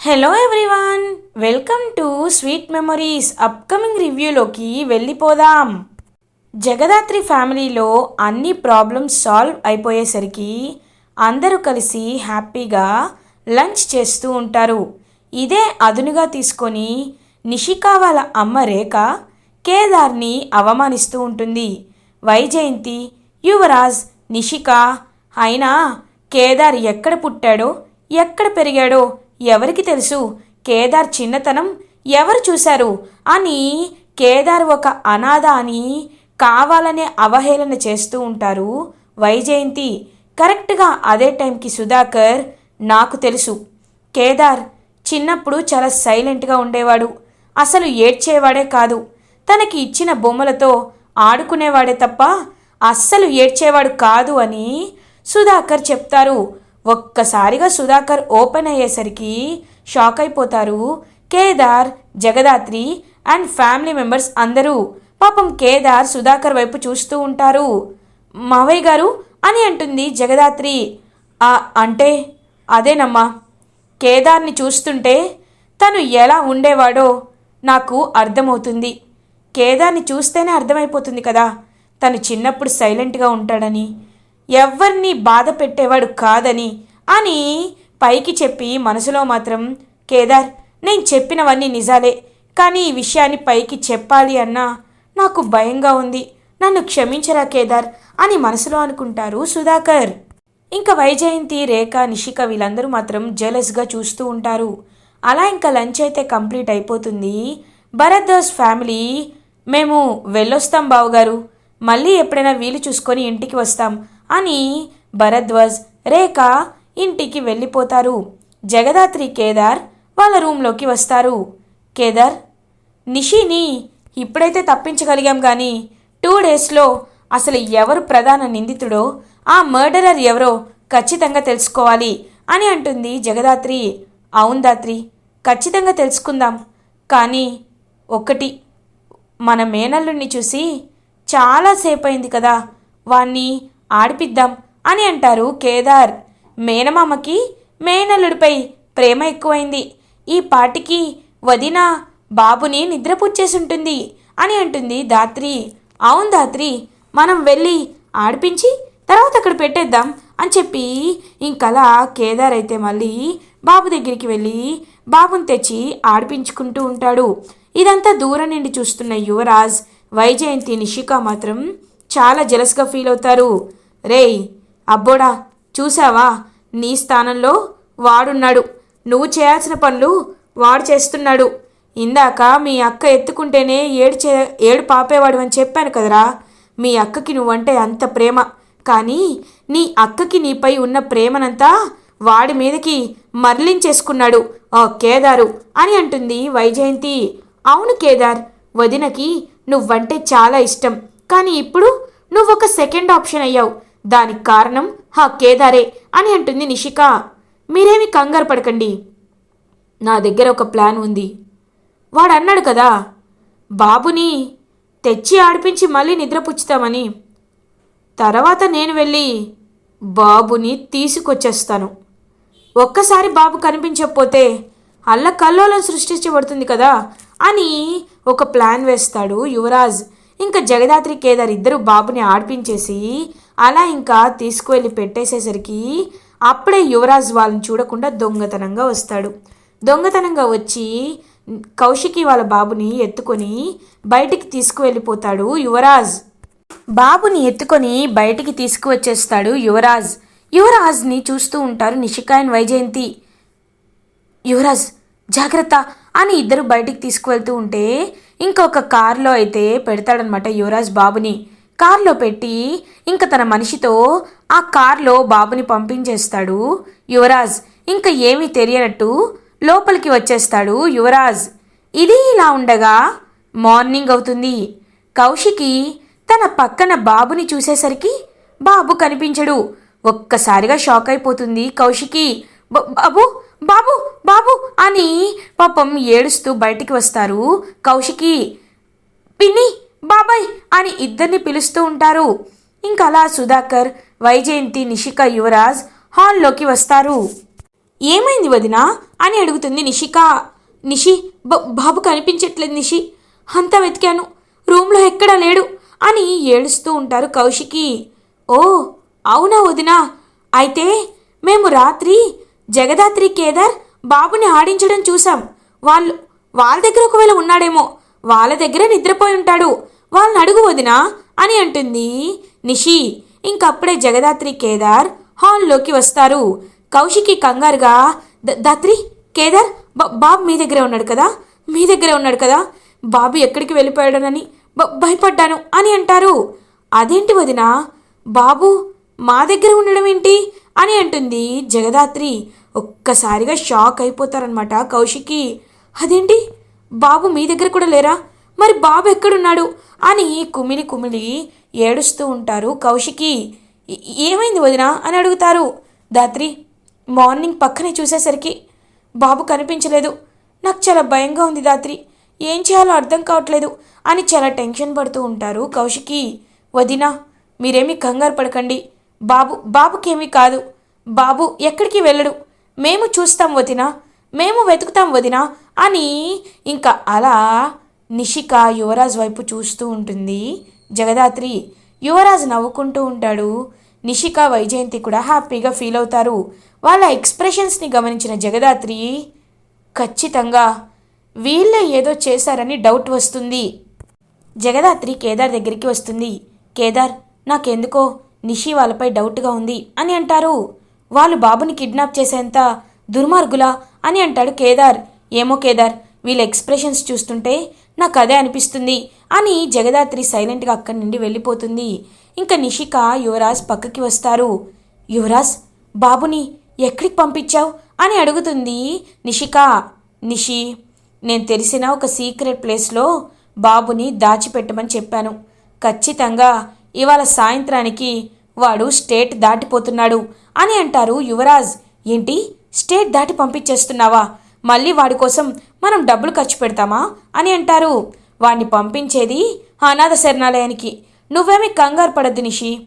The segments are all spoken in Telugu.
Hello everyone welcome to sweet memories upcoming రివ్యూలోకి వెళ్ళిపోదాం. జగదాత్రి ఫ్యామిలీలో అన్ని ప్రాబ్లమ్స్ సాల్వ్ అయిపోయేసరికి అందరూ కలిసి హ్యాపీగా లంచ్ చేస్తూ ఉంటారు. ఇదే అదునుగా తీసుకొని నిషికా వాళ్ళ అమ్మ రేఖ కేదార్ని అవమానిస్తూ ఉంటుంది. వైజయంతి యువరాజ్ నిషిక అయినా కేదార్ ఎక్కడ పుట్టాడో ఎక్కడ పెరిగాడో ఎవరికి తెలుసు? కేదార్ చిన్నతనం ఎవరు చూశారు? అని కేదార్ ఒక అనాథ అని కావాలనే అవహేళన చేస్తూ ఉంటారు వైజయంతి. కరెక్ట్గా అదే టైంకి సుధాకర్ నాకు తెలుసు. కేదార్ చిన్నప్పుడు చాలా సైలెంట్గా ఉండేవాడు. అసలు ఏడ్చేవాడే కాదు. తనకి ఇచ్చిన బొమ్మలతో ఆడుకునేవాడే తప్ప అస్సలు ఏడ్చేవాడు కాదు అని సుధాకర్ చెప్తారు. ఒక్కసారిగా సుధాకర్ ఓపెన్ అయ్యేసరికి షాక్ అయిపోతారు. Kedar Jagadhatri and family members అందరూ. పాపం కేదార్ సుధాకర్ వైపు చూస్తూ ఉంటారు. మావయ్య గారు అని అంటుంది జగదాత్రి. అంటే అదేనమ్మా. కేదార్ని చూస్తుంటే తను ఎలా ఉండేవాడో నాకు అర్థమవుతుంది. కేదార్ని చూస్తేనే అర్థమైపోతుంది కదా. తను చిన్నప్పుడు సైలెంట్గా ఉంటాడని. ఎవరిని బాధ పెట్టేవాడు కాదని అని పైకి చెప్పి మనసులో మాత్రం కేదార్ నేను చెప్పినవన్నీ నిజాలే కానీ ఈ విషయాన్ని పైకి చెప్పాలి అన్నా నాకు భయంగా ఉంది. నన్ను క్షమించరా కేదార్? అని మనసులో అనుకుంటారు సుధాకర్. ఇంకా వైజయంతి రేఖ నిషిక వీళ్ళందరూ మాత్రం జెలస్గా చూస్తూ ఉంటారు. అలా ఇంకా లంచ్ అయితే కంప్లీట్ అయిపోతుంది. భరద్వాజ్ ఫ్యామిలీ మేము వెళ్ళొస్తాం బావగారు. మళ్ళీ ఎప్పుడైనా వీలు చూసుకొని ఇంటికి వస్తాం. అని భరద్వాజ్ రేఖ ఇంటికి వెళ్ళిపోతారు. జగదాత్రి కేదార్ వాళ్ళ రూంలోకి వస్తారు. కేదార్ నిషిని ఇప్పుడైతే తప్పించగలిగాం కానీ టూ డేస్లో అసలు ఎవరు ప్రధాన నిందితుడో ఆ మర్డరర్ ఎవరో ఖచ్చితంగా తెలుసుకోవాలి అని అంటుంది జగదాత్రి. అవును దాత్రి ఖచ్చితంగా తెలుసుకుందాం. కానీ ఒకటి మన మేనల్లుణ్ణి చూసి చాలాసేపు అయింది కదా వాణ్ణి ఆడిపిద్దాం అని అంటారు కేదార్. మేనమామకి మేనల్లుడిపై ప్రేమ ఎక్కువైంది. ఈ పాటికి వదిన బాబుని నిద్రపుచ్చేసుంటుంది అని అంటుంది దాత్రి అవును దాత్రి మనం వెళ్ళి ఆడిపించి తర్వాత అక్కడ పెట్టేద్దాం అని చెప్పి ఇంకలా కేదార్ అయితే మళ్ళీ బాబు దగ్గరికి వెళ్ళి బాబుని తెచ్చి ఆడిపించుకుంటూ ఉంటాడు. ఇదంతా దూరం నుండి చూస్తున్న యువరాజ్ వైజయంతి నిషిక మాత్రం చాలా జలస్గా ఫీల్ అవుతారు. రేయ్ అబ్బోడా చూసావా నీ స్థానంలో వాడున్నాడు. నువ్వు చేయాల్సిన పనులు వాడు చేస్తున్నాడు. ఇందాక మీ అక్క ఎత్తుకుంటేనే ఏడు చే ఏడు పాపేవాడు అని చెప్పాను కదరా. మీ అక్కకి నువ్వంటే అంత ప్రేమ. కానీ నీ అక్కకి నీపై ఉన్న ప్రేమనంతా వాడి మీదకి మరలించేసుకున్నాడు. ఓ కేదారు అని అంటుంది వైజయంతి. అవును కేదార్ వదినకి నువ్వంటే చాలా ఇష్టం. కానీ ఇప్పుడు నువ్వొక సెకండ్ ఆప్షన్ అయ్యావు. దానికి కారణం హా కేదారే అని అంటుంది నిషిక. మీరేమి కంగారు పడకండి. నా దగ్గర ఒక ప్లాన్ ఉంది. వాడన్నాడు కదా. బాబుని తెచ్చి ఆడిపించి మళ్ళీ నిద్రపుచ్చుతామని. తర్వాత నేను వెళ్ళి బాబుని తీసుకొచ్చేస్తాను. ఒక్కసారి బాబు కనిపించకపోతే అల్ల కల్లోలం సృష్టించబడుతుంది కదా అని ఒక ప్లాన్ వేస్తాడు యువరాజ్. ఇంకా జగదాత్రి కేదార్ ఇద్దరు బాబుని ఆడిపించేసి అలా ఇంకా తీసుకువెళ్ళి పెట్టేసేసరికి అప్పుడే యువరాజ్ వాళ్ళని చూడకుండా దొంగతనంగా వస్తాడు. దొంగతనంగా వచ్చి కౌశికి వాళ్ళ బాబుని ఎత్తుకొని బయటికి తీసుకువెళ్ళిపోతాడు యువరాజ్. బాబుని ఎత్తుకొని బయటికి తీసుకువచ్చేస్తాడు యువరాజ్. యువరాజ్ని చూస్తూ ఉంటారు నిషిక అండ్ వైజయంతి. యువరాజ్ జాగ్రత్త అని ఇద్దరు బయటికి తీసుకువెళ్తూ ఉంటే ఇంకొక కారులో అయితే పెడతాడనమాట యువరాజ్ బాబుని. కార్లో పెట్టి ఇంకా తన మనిషితో ఆ కార్లో బాబుని పంపించేస్తాడు యువరాజ్. ఇంకా ఏమీ తెలియనట్టు లోపలికి వచ్చేస్తాడు యువరాజ్. ఇది ఇలా ఉండగా మార్నింగ్ అవుతుంది. కౌశికి తన పక్కన బాబుని చూసేసరికి బాబు కనిపించడు. ఒక్కసారిగా షాక్ అయిపోతుంది కౌశికి. బాబు బాబు బాబు అని పాపం ఏడుస్తూ బయటికి వస్తారు కౌశికి. పిన్ని బాబాయ్ అని ఇద్దరిని పిలుస్తూ ఉంటారు. ఇంకా అలా సుధాకర్ వైజయంతి నిషిక యువరాజ్ హాల్లోకి వస్తారు. ఏమైంది వదినా? అని అడుగుతుంది నిషిక. నిషి బాబు కనిపించట్లేదు నిషి. అంతా వెతికాను. రూమ్లో ఎక్కడా లేడు అని ఏడుస్తూ ఉంటారు కౌశికి. ఓ అవునా వదినా? అయితే మేము రాత్రి జగదాత్రి కేదార్ బాబుని ఆడించడం చూసాం వాళ్ళు వాళ్ళ దగ్గర ఒకవేళ ఉన్నాడేమో. వాళ్ళ దగ్గర నిద్రపోయి ఉంటాడు. వాళ్ళని అడుగు వదినా అని అంటుంది. నిషి ఇంకప్పుడే జగదాత్రి కేదార్ హాల్లోకి వస్తారు. కౌశికి కంగారుగా దాత్రి కేదార్ బాబు మీ దగ్గరే ఉన్నాడు కదా? మీ దగ్గరే ఉన్నాడు కదా? బాబు ఎక్కడికి వెళ్ళిపోయాడనని భయపడ్డాను అని అంటారు. అదేంటి వదినా? బాబు మా దగ్గర ఉండడం ఏంటి? అని అంటుంది జగదాత్రి. ఒక్కసారిగా షాక్ అయిపోతారనమాట కౌశికి. అదేంటి? బాబు మీ దగ్గర కూడా లేరా? మరి బాబు ఎక్కడున్నాడు? అని కుమిలి కుమిలి ఏడుస్తూ ఉంటారు. కౌశికి ఏమైంది వదినా? అని అడుగుతారు. దాత్రి మార్నింగ్ పక్కనే చూసేసరికి బాబు కనిపించలేదు. నాకు చాలా భయంగా ఉంది దాత్రి. ఏం చేయాలో అర్థం కావట్లేదు అని చాలా టెన్షన్ పడుతూ ఉంటారు. కౌశికి వదినా మీరేమీ కంగారు పడకండి. బాబు బాబుకేమీ కాదు. బాబు ఎక్కడికి వెళ్ళడు. మేము చూస్తాం వదినా. మేము వెతుకుతాం వదినా అని ఇంకా అలా నిషిక యువరాజ్ వైపు చూస్తూ ఉంటుంది. జగదాత్రి యువరాజ్ నవ్వుకుంటూ ఉంటాడు. నిషిక వైజయంతి కూడా హ్యాపీగా ఫీల్ అవుతారు. వాళ్ళ ఎక్స్ప్రెషన్స్ని గమనించిన జగదాత్రి ఖచ్చితంగా వీళ్ళే ఏదో చేశారని డౌట్ వస్తుంది. జగదాత్రి కేదార్ దగ్గరికి వస్తుంది. కేదార్ నాకెందుకో? నిషి వాళ్ళపై డౌట్గా ఉంది అని అంటారు. వాళ్ళు బాబుని కిడ్నాప్ చేసేంత దుర్మార్గులా? అని అంటాడు కేదార్. ఏమో కేదార్ వీళ్ళ ఎక్స్ప్రెషన్స్ చూస్తుంటే నాకు అదే అనిపిస్తుంది అని జగదాత్రి సైలెంట్గా అక్కడి నుండి వెళ్ళిపోతుంది. ఇంకా నిషిక యువరాజ్ పక్కకి వస్తారు. యువరాజ్ బాబుని ఎక్కడికి పంపించావు? అని అడుగుతుంది నిషిక. నిషి నేను తెలిసిన ఒక సీక్రెట్ ప్లేస్లో బాబుని దాచిపెట్టమని చెప్పాను. ఖచ్చితంగా ఇవాళ సాయంత్రానికి వాడు స్టేట్ దాటిపోతున్నాడు అని అంటారు యువరాజ్. ఏంటి? స్టేట్ దాటి పంపించేస్తున్నావా? మళ్ళీ వాడి కోసం మనం డబ్బులు ఖర్చు పెడతామా? అని అంటారు. వాడిని పంపించేది అనాథ శరణాలయానికి. నువ్వేమీ కంగారు పడద్దు నిషి.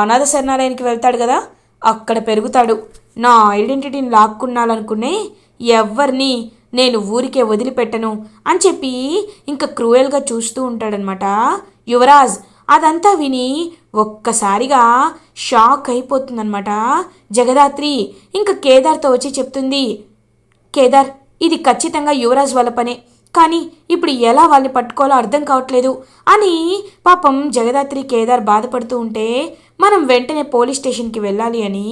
అనాథ శరణాలయానికి వెళ్తాడు కదా? అక్కడ పెరుగుతాడు. నా ఐడెంటిటీని లాక్కున్నాలనుకునే ఎవ్వరిని నేను ఊరికే వదిలిపెట్టను అని చెప్పి ఇంకా క్రూయల్గా చూస్తూ ఉంటాడనమాట. యువరాజ్ అదంతా విని ఒక్కసారిగా షాక్ అయిపోతుందనమాట. జగదాత్రి ఇంకా కేదార్తో వచ్చి చెప్తుంది కేదార్ ఇది ఖచ్చితంగా యువరాజ్ వాళ్ళ పనే. కానీ ఇప్పుడు ఎలా వాళ్ళని పట్టుకోవాలో అర్థం కావట్లేదు అని పాపం జగదాత్రి కేదార్ బాధపడుతూ ఉంటే మనం వెంటనే పోలీస్ స్టేషన్కి వెళ్ళాలి అని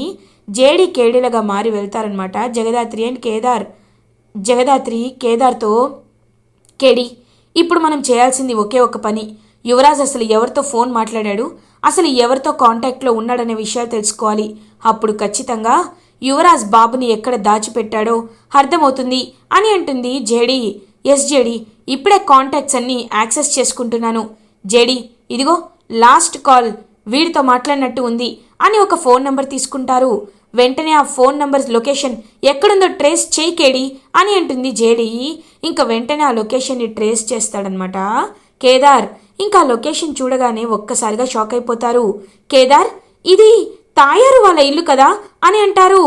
జేడీ కేడీలుగా మారి వెళ్తారనమాట జగదాత్రి అండ్ కేదార్. జగదాత్రి కేదార్తో కేడి ఇప్పుడు మనం చేయాల్సింది ఒకే ఒక పని. యువరాజ్ అసలు ఎవరితో ఫోన్ మాట్లాడాడు? అసలు ఎవరితో కాంటాక్ట్లో ఉన్నాడనే విషయాలు తెలుసుకోవాలి. అప్పుడు ఖచ్చితంగా యువరాజ్ బాబుని ఎక్కడ దాచిపెట్టాడో అర్థమవుతుంది అని అంటుంది జేడి. ఎస్జేడి ఇప్పుడే కాంటాక్ట్స్ అన్నీ యాక్సెస్ చేసుకుంటున్నాను. జేడి ఇదిగో లాస్ట్ కాల్ వీడితో మాట్లాడినట్టు ఉంది అని ఒక ఫోన్ నెంబర్ తీసుకుంటారు. వెంటనే ఆ ఫోన్ నంబర్ లొకేషన్ ఎక్కడుందో ట్రేస్ చేయకేడి అని అంటుంది జేడి. ఇంకా వెంటనే ఆ లొకేషన్ని ట్రేస్ చేస్తాడనమాట కేదార్ ఇంకా లొకేషన్ చూడగానే ఒక్కసారిగా షాక్ అయిపోతారు. కేదార్ ఇది తాయారు వాళ్ళ ఇల్లు కదా అని అంటారు.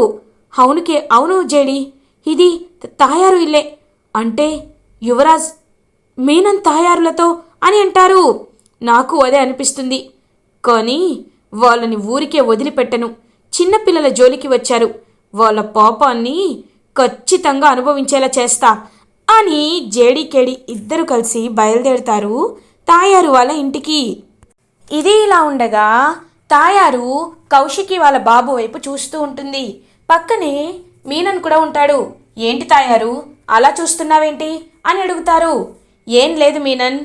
అవును కే అవును జేడి ఇది తాయారు ఇల్లే. అంటే యువరాజ్ మీనన్ తాయారులతో అని అంటారు. నాకు అదే అనిపిస్తుంది. కానీ వాళ్ళని ఊరికే వదిలిపెట్టను. చిన్నపిల్లల జోలికి వచ్చారు. వాళ్ళ పాపాన్ని ఖచ్చితంగా అనుభవించేలా చేస్తా అని జేడీకేడి ఇద్దరు కలిసి బయలుదేరుతారు తాయారు వాళ్ళ ఇంటికి. ఇది ఇలా ఉండగా తాయారు కౌశికి వాళ్ళ బాబు వైపు చూస్తూ ఉంటుంది. పక్కనే మీనన్ కూడా ఉంటాడు. ఏంటి తాయారు? అలా చూస్తున్నావేంటి? అని అడుగుతారు. ఏం లేదు మీనన్.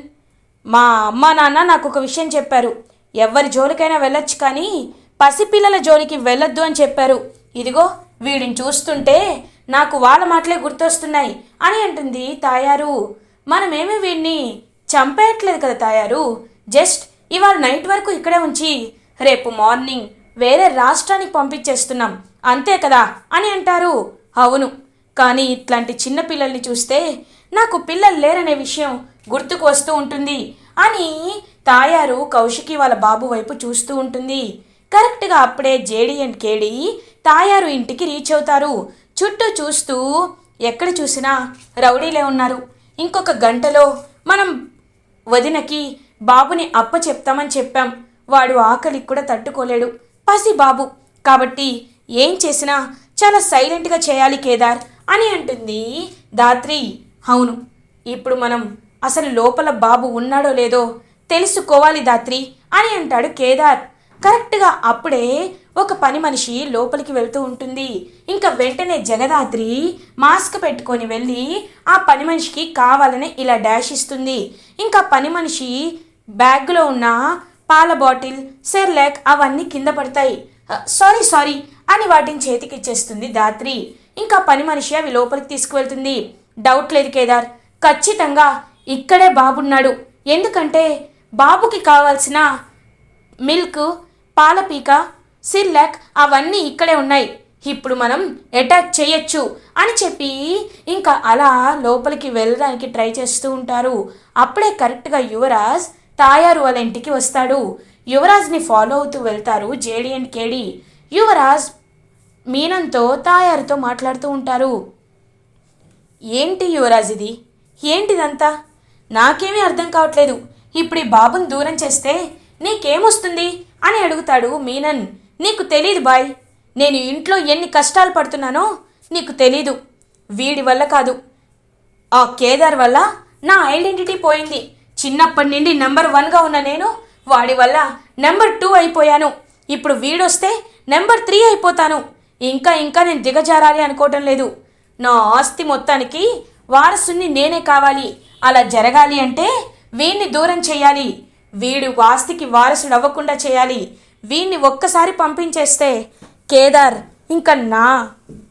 మా అమ్మ నాన్న నాకు ఒక విషయం చెప్పారు. ఎవరి జోలికైనా వెళ్ళొచ్చు కానీ పసిపిల్లల జోలికి వెళ్ళొద్దు అని చెప్పారు. ఇదిగో వీడిని చూస్తుంటే నాకు వాళ్ళ మాటలే గుర్తొస్తున్నాయి అని అంటుంది తాయారు. మనమేమి వీడిని చంపేయట్లేదు కదా తాయారు. జస్ట్ ఇవాళ నైట్ వరకు ఇక్కడే ఉంచి రేపు మార్నింగ్ వేరే రాష్ట్రానికి పంపించేస్తున్నాం. అంతే కదా? అని అంటారు. అవును. కానీ ఇట్లాంటి చిన్న పిల్లల్ని చూస్తే నాకు పిల్లలు లేరనే విషయం గుర్తుకు వస్తూ ఉంటుంది అని తాయారు కౌశికి వాళ్ళ బాబు వైపు చూస్తూ ఉంటుంది. కరెక్ట్గా అప్పుడే జేడి అండ్ కేడి తాయారు ఇంటికి రీచ్ అవుతారు. చుట్టూ చూస్తూ ఎక్కడ చూసినా రౌడీలే ఉన్నారు. ఇంకొక గంటలో మనం వదినకి బాబుని అప్ప చెప్తామని చెప్పాం. వాడు ఆకలి కూడా తట్టుకోలేడు. పసి బాబు. కాబట్టి ఏం చేసినా చాలా సైలెంట్గా చేయాలి కేదార్ అని అంటుంది దాత్రి అవును. ఇప్పుడు మనం అసలు లోపల బాబు ఉన్నాడో లేదో తెలుసుకోవాలి దాత్రి అని అంటాడు కేదార్. కరెక్ట్గా అప్పుడే ఒక పని మనిషి లోపలికి వెళ్తూ ఉంటుంది. ఇంకా వెంటనే జగదాత్రి మాస్క్ పెట్టుకొని వెళ్ళి ఆ పని మనిషికి కావాలని ఇలా డాష్ ఇస్తుంది. ఇంకా పని మనిషి బ్యాగ్లో ఉన్న పాల బాటిల్ సెర్లాక్ అవన్నీ కింద పడతాయి. సారీ సారీ అని వాటిని చేతికి ఇచ్చేస్తుంది దాత్రి. ఇంకా పని మనిషి అవి లోపలికి తీసుకువెళ్తుంది. డౌట్ లేదు కేదార్. ఖచ్చితంగా ఇక్కడే బాబున్నాడు. ఎందుకంటే బాబుకి కావాల్సిన మిల్క్ పాలపీక సిర్లాక్ అవన్నీ ఇక్కడే ఉన్నాయి. ఇప్పుడు మనం అటాక్ చేయొచ్చు అని చెప్పి ఇంకా అలా లోపలికి వెళ్ళడానికి ట్రై చేస్తూ ఉంటారు. అప్పుడే కరెక్ట్గా యువరాజ్ తాయారు వాళ్ళ ఇంటికి వస్తాడు. యువరాజ్ని ఫాలో అవుతూ వెళ్తారు జేడి అండ్ కేడి. యువరాజ్ మీనంతో తాయారుతో మాట్లాడుతూ ఉంటారు. ఏంటి యువరాజ్ ఇది? ఏంటిదంతా? నాకేమీ అర్థం కావట్లేదు. ఇప్పుడు ఈ బాబుని దూరం చేస్తే నీకేమొస్తుంది? అని అడుగుతాడు మీనన్. నీకు తెలీదు బాయ్. నేను ఇంట్లో ఎన్ని కష్టాలు పడుతున్నానో నీకు తెలీదు. వీడి వల్ల కాదు. ఆ కేదార్ వల్ల నా ఐడెంటిటీ పోయింది. చిన్నప్పటి నుండి నెంబర్ వన్గా ఉన్న నేను వాడి వల్ల నెంబర్ టూ అయిపోయాను. ఇప్పుడు వీడొస్తే నెంబర్ త్రీ అయిపోతాను. ఇంకా ఇంకా నేను దిగజారాలి అనుకోవటం లేదు. నా ఆస్తి మొత్తానికి వారసుని నేనే కావాలి. అలా జరగాలి అంటే వీణ్ణి దూరం చేయాలి. వీడు ఆస్తికి వారసుడు అవ్వకుండా చేయాలి. వీణ్ణి ఒక్కసారి పంపించేస్తే కేదార్ ఇంకా నా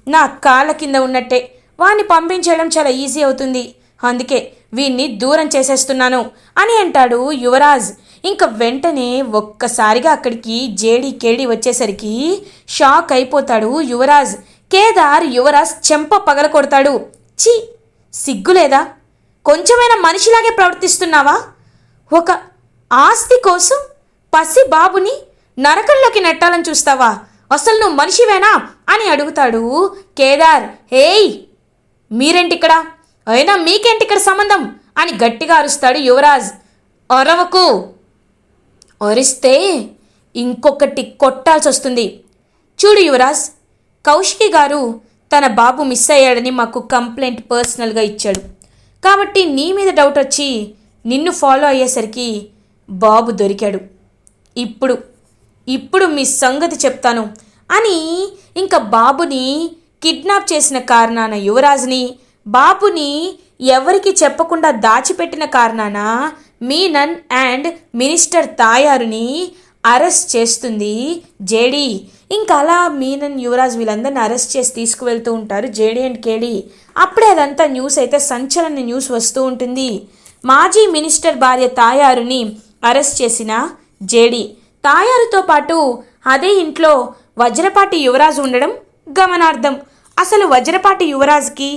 నా కాళ్ళ కింద ఉన్నట్టే. వాణ్ణి పంపించేయడం చాలా ఈజీ అవుతుంది. అందుకే వీణ్ణి దూరం చేసేస్తున్నాను అని అంటాడు యువరాజ్. ఇంకా వెంటనే ఒక్కసారిగా అక్కడికి జేడి కేడి వచ్చేసరికి షాక్ అయిపోతాడు యువరాజ్. కేదార్ యువరాజ్ చెంప పగల కొడతాడు. ఛీ సిగ్గులేదా? కొంచెమైనా మనిషిలాగే ప్రవర్తిస్తున్నావా? ఒక ఆస్తి కోసం పసి బాబుని నరకంలోకి నెట్టాలని చూస్తావా? అసలు నువ్వు మనిషివేనా? అని అడుగుతాడు కేదార్. హేయ్ మీరేంటిక్కడ? అయినా మీకేంటి ఇక్కడ సంబంధం? అని గట్టిగా అరుస్తాడు యువరాజ్. అరవకు. అరిస్తే ఇంకొకటి కొట్టాల్సి వస్తుంది చూడు యువరాజ్ కౌశికి గారు తన బాబు మిస్ అయ్యాడని మాకు కంప్లైంట్ పర్సనల్గా ఇచ్చాడు. కాబట్టి నీ మీద డౌట్ వచ్చి నిన్ను ఫాలో అయ్యేసరికి బాబు దొరికాడు. ఇప్పుడు ఇప్పుడు మీ సంగతి చెప్తాను అని ఇంకా బాబుని కిడ్నాప్ చేసిన కారణాన యువరాజ్ని బాబుని ఎవరికి చెప్పకుండా దాచిపెట్టిన కారణాన మీనన్ అండ్ మినిస్టర్ తాయారుని అరెస్ట్ చేస్తుంది జేడీ. ఇంకా అలా మీనన్ యువరాజ్ వీళ్ళందరిని అరెస్ట్ చేసి తీసుకువెళ్తూ ఉంటారు జేడీ అండ్ కేడీ. అప్పుడే అదంతా న్యూస్ అయితే సంచలన న్యూస్ వస్తూ ఉంటుంది. మాజీ మినిస్టర్ భార్య తాయారుని అరెస్ట్ చేసిన జేడీ. తాయారుతో పాటు అదే ఇంట్లో వజ్రపాటి యువరాజు ఉండడం గమనార్థం అసలు వజ్రపాటి యువరాజ్కి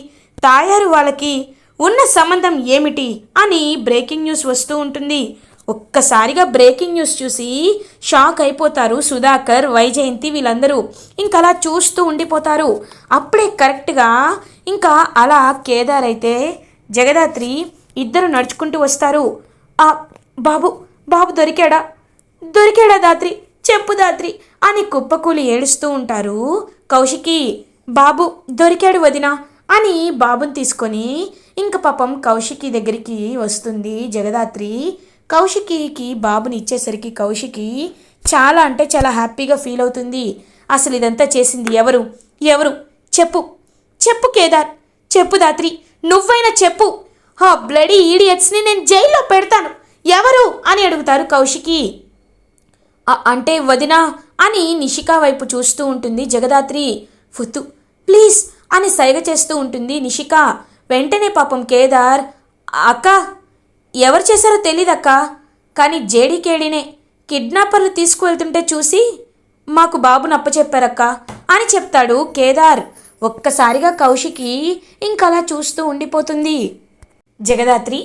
తాయారు వాళ్ళకి ఉన్న సంబంధం ఏమిటి అని బ్రేకింగ్ న్యూస్ వస్తూ ఉంటుంది. ఒక్కసారిగా బ్రేకింగ్ న్యూస్ చూసి షాక్ అయిపోతారు సుధాకర్ వైజయంతి వీళ్ళందరూ. ఇంకా అలా చూస్తూ ఉండిపోతారు. అప్పుడే కరెక్ట్గా ఇంకా అలా కేదార్ అయితే జగదాత్రి ఇద్దరు నడుచుకుంటూ వస్తారు. ఆ బాబు బాబు దొరికాడా? దొరికాడా దాత్రి? చెప్పు దాత్రి అని కుప్పకూలి ఏడుస్తూ ఉంటారు కౌశికి. బాబు దొరికాడు వదినా. అని బాబుని తీసుకొని ఇంక పాపం కౌశికి దగ్గరికి వస్తుంది జగదాత్రి. కౌశికికి బాబుని ఇచ్చేసరికి కౌశికి చాలా అంటే చాలా హ్యాపీగా ఫీల్ అవుతుంది. అసలు ఇదంతా చేసింది ఎవరు? ఎవరు? చెప్పు. చెప్పు కేదార్. చెప్పు దాత్రి. నువ్వైనా చెప్పు. హా బ్లడీ ఈడియట్స్ని నేను జైల్లో పెడతాను. ఎవరు? అని అడుగుతారు కౌశికి. అంటే వదినా అని నిషికా వైపు చూస్తూ ఉంటుంది జగదాత్రి. ఫుతు ప్లీజ్ అని సైగ చేస్తూ ఉంటుంది. నిషిక వెంటనే పాపం కేదార్ అక్క ఎవరు చేశారో తెలీదక్క కానీ జేడీకేడీనే కిడ్నాపర్లు తీసుకువెళ్తుంటే చూసి మాకు బాబు నప్పచెప్పారక్క అని చెప్తాడు కేదార్. ఒక్కసారిగా కౌశికి ఇంకలా చూస్తూ ఉండిపోతుంది. జగదాత్రి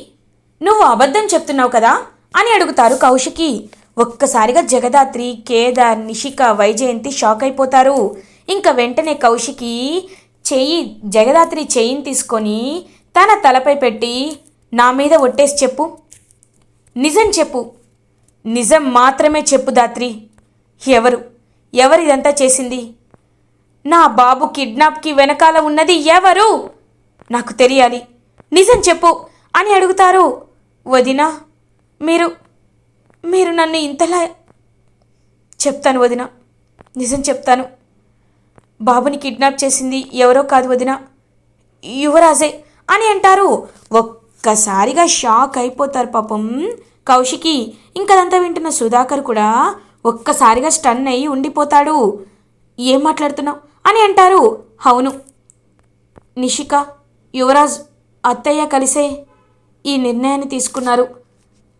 నువ్వు అబద్ధం చెప్తున్నావు కదా అని అడుగుతారు కౌశికి. ఒక్కసారిగా జగదాత్రి కేదార్ నిషిక వైజయంతి షాక్ అయిపోతారు ఇంకా వెంటనే కౌశికి చెయ్యి జగదాత్రి చెయ్యిని తీసుకొని తన తలపై పెట్టి నా మీద ఒట్టేసి చెప్పు. నిజం చెప్పు. నిజం మాత్రమే చెప్పు దాత్రి. ఎవరు? ఎవరిదంతా చేసింది? నా బాబు కిడ్నాప్కి వెనకాల ఉన్నది ఎవరు? నాకు తెలియాలి. నిజం చెప్పు అని అడుగుతారు. వదినా మీరు మీరు నన్ను ఇంతలా చెప్తాను వదిన. నిజం చెప్తాను. బాబుని కిడ్నాప్ చేసింది ఎవరో కాదు వదిన. యువరాజే అని అంటారు. ఒక్కసారిగా షాక్ అయిపోతారు పాపం. కౌశికి ఇంకదంతా వింటున్న సుధాకర్ కూడా ఒక్కసారిగా స్టన్ అయ్యి ఉండిపోతాడు. ఏం మాట్లాడుతున్నావు? అని అంటారు. అవును. నిషిక యువరాజ్ అత్తయ్య కలిసే ఈ నిర్ణయాన్ని తీసుకున్నారు.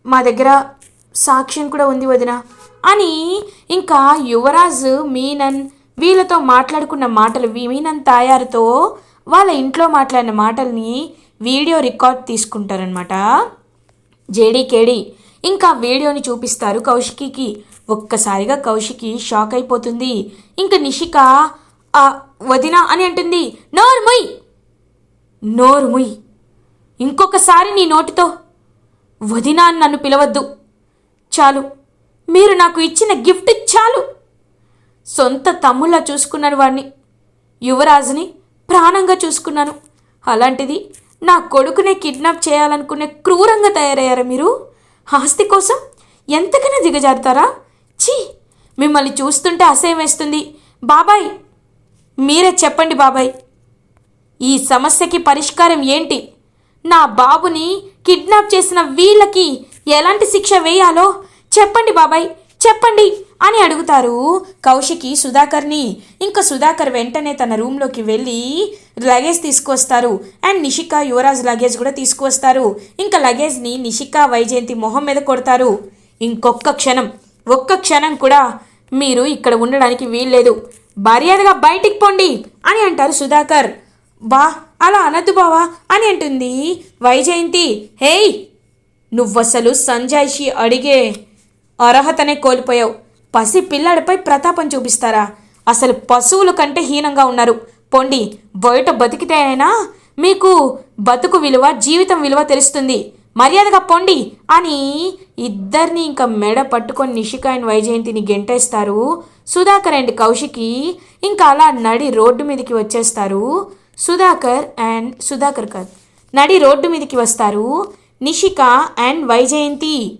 మా దగ్గర సాక్ష్యం కూడా ఉంది వదిన అని ఇంకా యువరాజ్ మీనన్ వీళ్ళతో మాట్లాడుకున్న మాటలు వి- తాయారుతో వాళ్ళ ఇంట్లో మాట్లాడిన మాటల్ని వీడియో రికార్డ్ తీసుకుంటారనమాట జేడీకేడి ఇంకా వీడియోని చూపిస్తారు కౌశికికి. ఒక్కసారిగా కౌశికి షాక్ అయిపోతుంది. ఇంకా నిషిక వదిన అని అంటుంది. నోరు ముయ్! నోరు ముయ్! ఇంకొకసారి నీ నోటితో వదినా అని నన్ను పిలవద్దు. చాలు. మీరు నాకు ఇచ్చిన గిఫ్ట్ చాలు. సొంత తమ్ముళ్ళ చూసుకున్నాను వాడిని యువరాజుని ప్రాణంగా చూసుకున్నాను. అలాంటిది నా కొడుకునే కిడ్నాప్ చేయాలనుకునే క్రూరంగా తయారయ్యారా మీరు? ఆస్తి కోసం ఎంతకైనా దిగజారుతారా? ఛీ! మిమ్మల్ని చూస్తుంటే అసహ్యం వేస్తుంది. బాబాయ్! మీరే చెప్పండి బాబాయ్. ఈ సమస్యకి పరిష్కారం ఏంటి? నా బాబుని కిడ్నాప్ చేసిన వీళ్ళకి ఎలాంటి శిక్ష వేయాలో చెప్పండి బాబాయ్. చెప్పండి అని అడుగుతారు కౌశికి సుధాకర్ని. ఇంకా సుధాకర్ వెంటనే తన రూమ్లోకి వెళ్ళి లగేజ్ తీసుకొస్తారు అండ్ నిషిక యువరాజ్ లగేజ్ కూడా తీసుకువస్తారు. ఇంకా లగేజ్ని నిషిక వైజయంతి మొహం మీద కొడతారు. ఇంకొక్క క్షణం ఒక్క క్షణం కూడా మీరు ఇక్కడ ఉండడానికి వీల్లేదు. మర్యాదగా బయటికి పోండి అని అంటారు సుధాకర్. బా అలా అనద్దు బావా అని అంటుంది వైజయంతి. హేయ్ నువ్వసలు సంజాయిషి అడిగే అర్హతనే కోల్పోయావు. పసి పిల్లాడిపై ప్రతాపం చూపిస్తారా? అసలు పశువుల కంటే హీనంగా ఉన్నారు. పొండి బయట బతికితే అయినా మీకు బతుకు విలువ జీవితం విలువ తెలుస్తుంది. మర్యాదగా పొండి అని ఇద్దరిని ఇంకా మెడ పట్టుకొని నిషిక అండ్ వైజయంతిని గెంటేస్తారు. సుధాకర్ అండ్ కౌశికి ఇంకా అలా నడి రోడ్డు మీదకి వచ్చేస్తారు. సుధాకర్ అండ్ సుధాకర్ కర్ నడి రోడ్డు మీదకి వస్తారు. నిషిక అండ్ వైజయంతి.